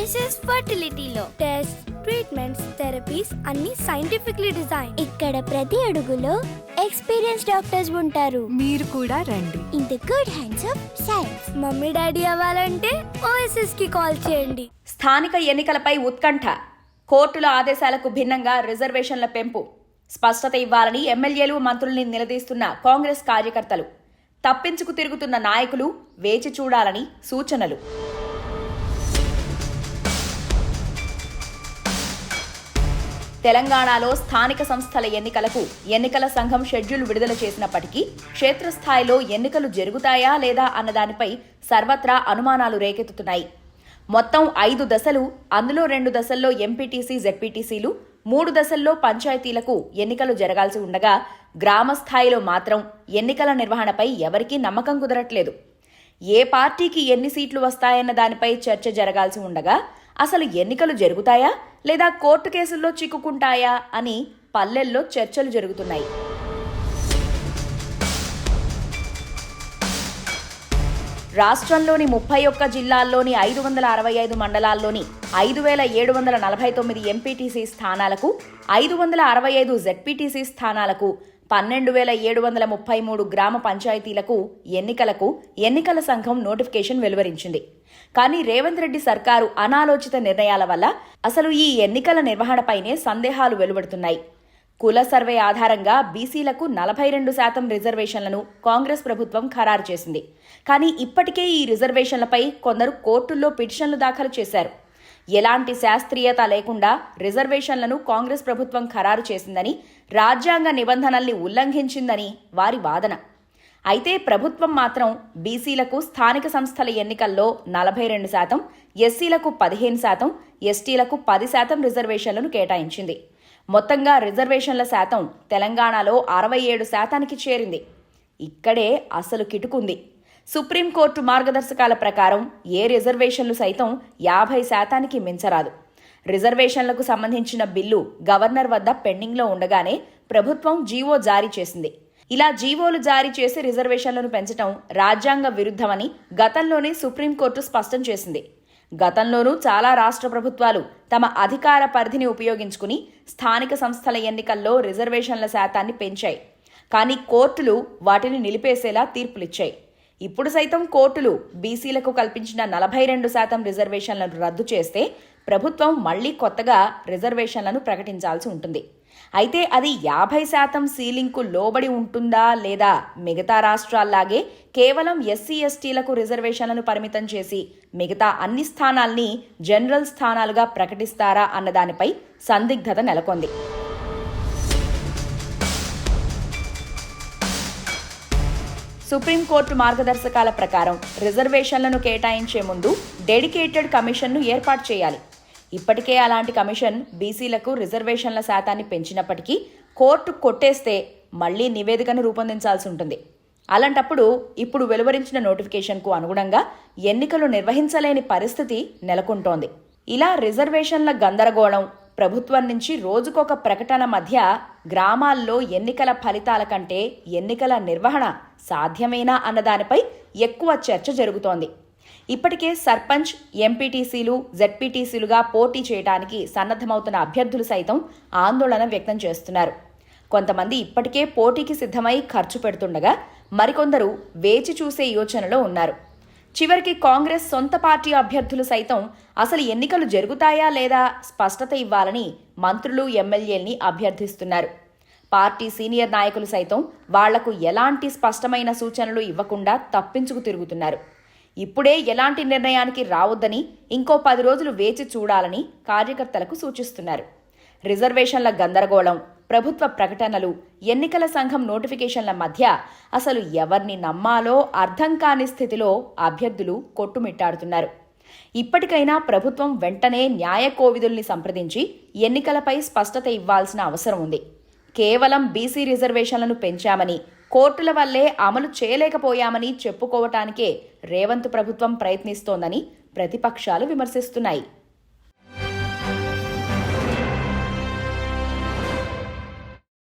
OSS ఫర్టిలిటీలో test treatments therapies అన్ని scientifically design ఇక్కడ ప్రతి అడుగులో ఎక్స్పీరియన్స్ డాక్టర్స్ ఉంటారు. మీరు కూడా రండి. In the good hands of science mummy daddy అవ్వాలంటే ఓఎస్ఎస్కి కాల్ చేయండి. స్థానిక ఎన్నికలపై ఉత్కంఠ. కోర్టుల ఆదేశాలకు భిన్నంగా రిజర్వేషన్ల పెంపు. స్పష్టత ఇవ్వాలని ఎమ్మెల్యేలు మంత్రుల్ని నిలదీస్తున్న కాంగ్రెస్ కార్యకర్తలు. తప్పించుకు తిరుగుతున్న నాయకులు వేచి చూడాలని సూచనలు. తెలంగాణలో స్థానిక సంస్థల ఎన్నికలకు ఎన్నికల సంఘం షెడ్యూల్ విడుదల చేసినప్పటికీ క్షేత్రస్థాయిలో ఎన్నికలు జరుగుతాయా లేదా అన్నదానిపై సర్వత్రా అనుమానాలు రేకెత్తుతున్నాయి. మొత్తం ఐదు దశలు అందులో రెండు దశల్లో ఎంపీటీసీ జెడ్పీటీసీలు మూడు దశల్లో పంచాయతీలకు ఎన్నికలు జరగాల్సి ఉండగా గ్రామ స్థాయిలో మాత్రం ఎన్నికల నిర్వహణపై ఎవరికీ నమ్మకం కుదరట్లేదు. ఏ పార్టీకి ఎన్ని సీట్లు వస్తాయన్న దానిపై చర్చ జరగాల్సి ఉండగా అసలు ఎన్నికలు జరుగుతాయా? లేదా కోర్టు కేసుల్లో చిక్కుకుంటాయా అని పల్లెల్లో చర్చలు జరుగుతున్నాయి. రాష్ట్రంలోని ముప్పై ఒక్క జిల్లాల్లోని ఐదు వందల అరవై ఐదు మండలాల్లోని ఐదు వేల ఏడు వందల నలభై తొమ్మిది ఎంపీటీసీ స్థానాలకు ఐదు వందల అరవై ఐదు జెడ్పీటీసీ స్థానాలకు పన్నెండు వేల ఏడు వందల ముప్పై మూడు గ్రామ పంచాయతీలకు ఎన్నికలకు ఎన్నికల సంఘం నోటిఫికేషన్ వెలువరించింది. కానీ రేవంత్ రెడ్డి సర్కారు అనాలోచిత నిర్ణయాల వల్ల అసలు ఈ ఎన్నికల నిర్వహణపైనే సందేహాలు వెలువడుతున్నాయి. కుల సర్వే ఆధారంగా బీసీలకు నలభై రెండు శాతం రిజర్వేషన్లను కాంగ్రెస్ ప్రభుత్వం ఖరారు చేసింది. కానీ ఇప్పటికే ఈ రిజర్వేషన్లపై కొందరు కోర్టుల్లో పిటిషన్లు దాఖలు చేశారు. ఎలాంటి శాస్త్రీయత లేకుండా రిజర్వేషన్లను కాంగ్రెస్ ప్రభుత్వం ఖరారు చేసిందని రాజ్యాంగ నిబంధనల్ని ఉల్లంఘించిందని వారి వాదన. అయితే ప్రభుత్వం మాత్రం బీసీలకు స్థానిక సంస్థల ఎన్నికల్లో నలభై రెండు శాతం ఎస్సీలకు పదిహేను శాతం ఎస్టీలకు పది శాతం రిజర్వేషన్లను కేటాయించింది. మొత్తంగా రిజర్వేషన్ల శాతం తెలంగాణలో అరవై ఏడు శాతానికి చేరింది. ఇక్కడే అసలు కిటుకుంది. సుప్రీంకోర్టు మార్గదర్శకాల ప్రకారం ఏ రిజర్వేషన్లు సైతం యాభై శాతానికి మించరాదు. రిజర్వేషన్లకు సంబంధించిన బిల్లు గవర్నర్ వద్ద పెండింగ్లో ఉండగానే ప్రభుత్వం జీవో జారీ చేసింది. ఇలా జీవోలు జారీ చేసి రిజర్వేషన్లను పెంచడం రాజ్యాంగ విరుద్ధమని గతంలోనే సుప్రీంకోర్టు స్పష్టం చేసింది. గతంలోనూ చాలా రాష్ట్ర ప్రభుత్వాలు తమ అధికార పరిధిని ఉపయోగించుకుని స్థానిక సంస్థల ఎన్నికల్లో రిజర్వేషన్ల శాతాన్ని పెంచాయి. కానీ కోర్టులు వాటిని నిలిపేసేలా తీర్పులిచ్చాయి. ఇప్పుడు సైతం కోర్టులు బీసీలకు కల్పించిన నలభై రెండు శాతం రిజర్వేషన్లను రద్దు చేస్తే ప్రభుత్వం మళ్ళీ కొత్తగా రిజర్వేషన్లను ప్రకటించాల్సి ఉంటుంది. అయితే అది యాభై శాతం సీలింగ్కు లోబడి ఉంటుందా లేదా మిగతా రాష్ట్రాల్లాగే కేవలం ఎస్సీ ఎస్టీలకు రిజర్వేషన్లను పరిమితం చేసి మిగతా అన్ని స్థానాల్ని జనరల్ స్థానాలుగా ప్రకటిస్తారా అన్నదానిపై సందిగ్ధత నెలకొంది. సుప్రీంకోర్టు మార్గదర్శకాల ప్రకారం రిజర్వేషన్లను కేటాయించే ముందు డెడికేటెడ్ కమిషన్ను ఏర్పాటు చేయాలి. ఇప్పటికే అలాంటి కమిషన్ బీసీలకు రిజర్వేషన్ల శాతాన్ని పెంచినప్పటికీ కోర్టు కొట్టేస్తే మళ్ళీ నివేదికను రూపొందించాల్సి ఉంటుంది. అలాంటప్పుడు ఇప్పుడు వెలువరించిన నోటిఫికేషన్కు అనుగుణంగా ఎన్నికలు నిర్వహించలేని పరిస్థితి నెలకొంటోంది. ఇలా రిజర్వేషన్ల గందరగోళం ప్రభుత్వం నుంచి రోజుకొక ప్రకటన మధ్య గ్రామాల్లో ఎన్నికల ఫలితాల కంటే ఎన్నికల నిర్వహణ సాధ్యమేనా అన్నదానిపై ఎక్కువ చర్చ జరుగుతోంది. ఇప్పటికే సర్పంచ్ ఎంపీటీసీలు జెడ్పీటీసీలుగా పోటీ చేయడానికి సన్నద్ధమవుతున్న అభ్యర్థులు సైతం ఆందోళన వ్యక్తం చేస్తున్నారు. కొంతమంది ఇప్పటికే పోటీకి సిద్ధమై ఖర్చు పెడుతుండగా మరికొందరు వేచి చూసే యోచనలో ఉన్నారు. చివరికి కాంగ్రెస్ సొంత పార్టీ అభ్యర్థులు సైతం అసలు ఎన్నికలు జరుగుతాయా లేదా స్పష్టత ఇవ్వాలని మంత్రులు ఎమ్మెల్యేల్ని అభ్యర్థిస్తున్నారు. పార్టీ సీనియర్ నాయకులు సైతం వాళ్ళకు ఎలాంటి స్పష్టమైన సూచనలు ఇవ్వకుండా తప్పించుకు తిరుగుతున్నారు. ఇప్పుడే ఎలాంటి నిర్ణయానికి రావద్దని ఇంకో పది రోజులు వేచి చూడాలని కార్యకర్తలకు సూచిస్తున్నారు. రిజర్వేషన్ల గందరగోళం ప్రభుత్వ ప్రకటనలు ఎన్నికల సంఘం నోటిఫికేషన్ల మధ్య అసలు ఎవరిని నమ్మాలో అర్థం కాని స్థితిలో అభ్యర్థులు కొట్టుమిట్టాడుతున్నారు. ఇప్పటికైనా ప్రభుత్వం వెంటనే న్యాయ కోవిదుల్ని సంప్రదించి ఎన్నికలపై స్పష్టత ఇవ్వాల్సిన అవసరం ఉంది. కేవలం బీసీ రిజర్వేషన్లను పెంచామని కోర్టుల వల్లే అమలు చేయలేకపోయామని చెప్పుకోవటానికే రేవంత్ ప్రభుత్వం ప్రయత్నిస్తోందని ప్రతిపక్షాలు విమర్శిస్తున్నాయి.